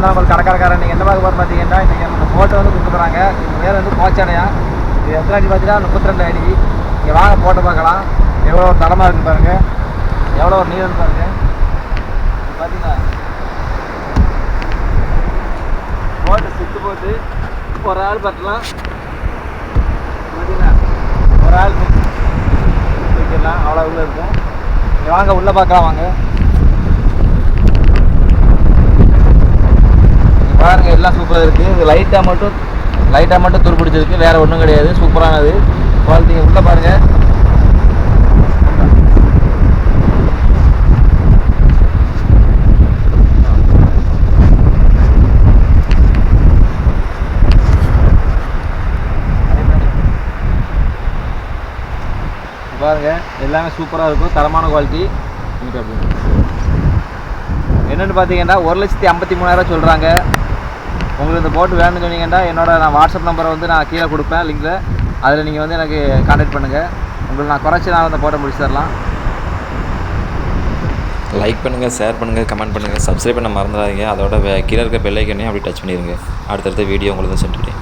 நான் உங்களுக்கு கடைக்காரக்காரன். நீங்கள் என்ன பார்க்க பார்த்தீங்கன்னா இன்றைக்கி நம்ம போட்டோ வந்து கொடுத்துட்றாங்க இவங்க இது பேர் வந்து கோச்சடையா இது எத்தனை அடி பார்த்தீங்கன்னா முப்பத்தி ரெண்டு அடி. இங்கே வாங்க போட்டோ பார்க்கலாம். எவ்வளோ ஒரு தரமாக இருக்குது பாருங்கள் எவ்வளோ ஒரு நீர்னு பாருங்கள் பார்த்தீங்கன்னா போட்டு சுத்து போட்டு ஒரு ஆள் பட்டலாம் பார்த்தீங்கன்னா ஒரு ஆள் தூக்கிடலாம் அவ்வளோ உள்ளே இருக்கும். இங்க வாங்க உள்ளே பார்க்கலாம் வாங்க இங்க பாருங்க எல்லாம் சூப்பராக இருக்குது இது லைட்டாக மட்டும் லைட்டாக மட்டும் துருப்பிடிச்சிருக்கு. வேறு ஒன்றும் கிடையாது. சூப்பரானது குவாலிட்டி உள்ளே பாருங்க. இங்க பாருங்க. எல்லாமே சூப்பராக இருக்கும். தரமான குவாலிட்டி என்னென்னு பார்த்தீங்கன்னா ஒரு லட்சத்தி ஐம்பத்தி மூணாயிரம் சொல்கிறாங்க உங்களுக்கு இந்த போட்டு வேணும்னு சொன்னீங்கன்னா என்னோட நான் வாட்ஸ்அப் நம்பரை வந்து நான் கீழே கொடுப்பேன் லிங்கில் அதில் நீங்கள் வந்து எனக்கு கான்டாக்ட் பண்ணுங்கள் உங்களுக்கு நான் குறைச்சி நான் அந்த போட்டை முடிச்சு தரலாம் லைக் பண்ணுங்கள் ஷேர் பண்ணுங்கள் கமெண்ட் பண்ணுங்கள் சப்ஸ்கிரைப் பண்ண மறந்துடாதீங்க. அதோட கீழே இருக்க பெல்லைக்கனையும் அப்படி டச் பண்ணிடுங்க அடுத்தடுத்த வீடியோ உங்களுக்கு சென்றுட்டேன்